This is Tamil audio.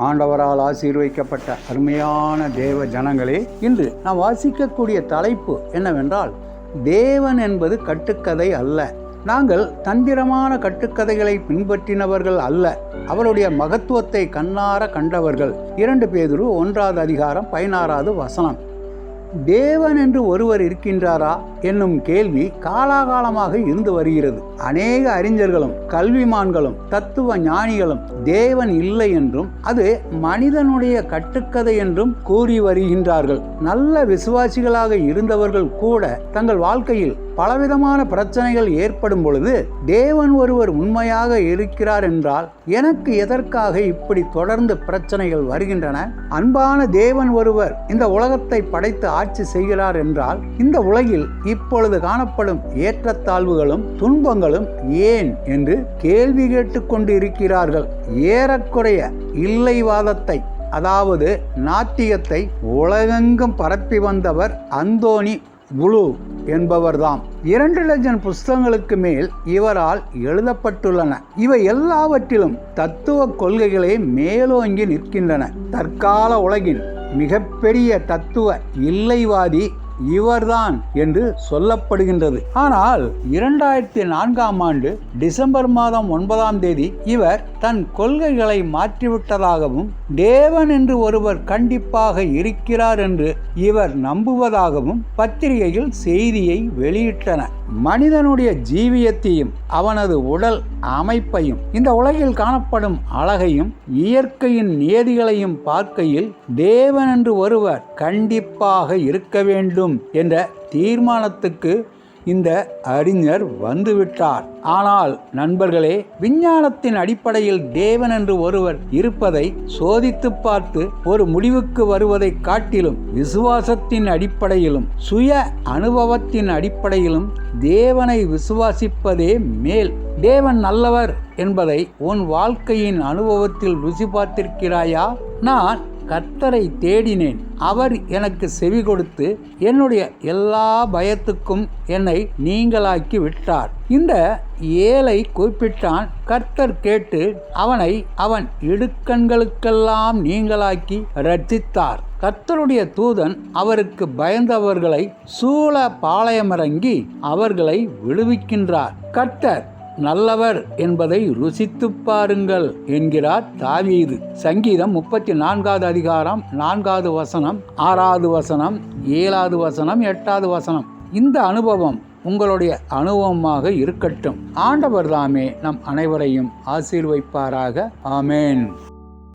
ஆண்டவரால் ஆசீர்வைக்கப்பட்ட அருமையான தேவ ஜனங்களே இன்று நாம் வாசிக்கக்கூடிய தலைப்பு என்னவென்றால் தேவன் என்பது கட்டுக்கதை அல்ல. நாங்கள் தந்திரமான கட்டுக்கதைகளை பின்பற்றினவர்கள் அல்ல. அவருடைய மகத்துவத்தை கண்ணார கண்டவர்கள். இரண்டு பேதுரு ஒன்றாவது அதிகாரம் பதினாறாவது வசனம். தேவன் என்று ஒருவர் இருக்கின்றாரா என்னும் கேள்வி காலாகாலமாக இருந்து வருகிறது. அநேக அறிஞர்களும் கல்விமான்களும் தத்துவ ஞானிகளும் தேவன் இல்லை என்றும் அது மனிதனுடைய கட்டுக்கதை என்றும் கூறி வருகின்றார்கள். நல்ல விசுவாசிகளாக இருந்தவர்கள் கூட தங்கள் வாழ்க்கையில் பலவிதமான பிரச்சனைகள் ஏற்படும் பொழுது தேவன் ஒருவர் உண்மையாக இருக்கிறார் என்றால் எனக்கு எதற்காக இப்படி தொடர்ந்து பிரச்சனைகள் வருகின்றன? அன்பான தேவன் ஒருவர் இந்த உலகத்தை படைத்து ஆட்சி செய்கிறார் என்றால் இந்த உலகில் இப்பொழுது காணப்படும் ஏற்றத்தாழ்வுகளும் துன்பங்களும் ஏன் என்று கேள்வி கேட்டுக்கொண்டு இருக்கிறார்கள் ஏறக்குறைய இல்லைவாதத்தை அதாவது நாத்தியத்தை உலகெங்கும் பரப்பி வந்தவர் அந்தோனி புளு என்பவர்தாம். இரண்டு லட்சம் புஸ்தகங்களுக்கு மேல் இவரால் எழுதப்பட்டுள்ளன. இவை எல்லாவற்றிலும் தத்துவ கொள்கைகளே மேலோங்கி நிற்கின்றன. தற்கால உலகின் மிகப்பெரிய தத்துவ இல்லைவாதி இவர்தான் என்று சொல்லப்படுகின்றது. ஆனால் இரண்டாயிரத்தி நான்காம் ஆண்டு டிசம்பர் மாதம் ஒன்பதாம் தேதி இவர் தன் கொள்கைகளை மாற்றிவிட்டதாகவும் தேவன் என்று ஒருவர் கண்டிப்பாக இருக்கிறார் என்று இவர் நம்புவதாகவும் பத்திரிகையில் செய்தியை வெளியிட்டன. மனிதனுடைய ஜீவியத்தையும் அவனது உடல் அமைப்பையும் இந்த உலகில் காணப்படும் அழகையும் இயற்கையின் நியதிகளையும் பார்க்கையில் தேவன் என்று ஒருவர் கண்டிப்பாக இருக்க வேண்டும். என்ற தீர்மானத்துக்கு இந்த அறிஞர் வந்துவிட்டார். ஆனால் நண்பர்களே விஞ்ஞானத்தின் அடிப்படையில் தேவன் என்று ஒருவர் இருப்பதை சோதித்து பார்த்து ஒரு முடிவுக்கு வருவதை காட்டிலும் விசுவாசத்தின் அடிப்படையிலும் சுய அனுபவத்தின் அடிப்படையிலும் தேவனை விசுவாசிப்பதே மேல். தேவன் நல்லவர் என்பதை உன் வாழ்க்கையின் அனுபவத்தில் ருசி பார்த்திருக்கிறாயா? நான் கர்த்தரை தேடினேன். அவர் எனக்கு செவி கொடுத்து என்னுடைய எல்லா பயத்துக்கும் என்னை நீங்களாக்கி விட்டார். இந்த ஏழை குறிப்பிட்டான் கர்த்தர் கேட்டு அவனை அவன் இடுக்கண்களுக்கெல்லாம் நீங்களாக்கி ரட்சித்தார் கர்த்தருடைய தூதன் அவருக்கு பயந்தவர்களை சூழ பாளையமிறங்கி அவர்களை விடுவிக்கின்றார். கர்த்தர் நல்லவர் என்பதை ருசித்து பாருங்கள் என்கிறார் தாவீது. சங்கீதம் முப்பத்தி நான்காவது அதிகாரம் நான்காவது வசனம் ஆறாவது வசனம் ஏழாவது வசனம் எட்டாவது வசனம். இந்த அனுபவம் உங்களுடைய அனுபவமாக இருக்கட்டும். ஆண்டவர் தாமே நம் அனைவரையும் ஆசீர்வைப்பாராக. ஆமேன்.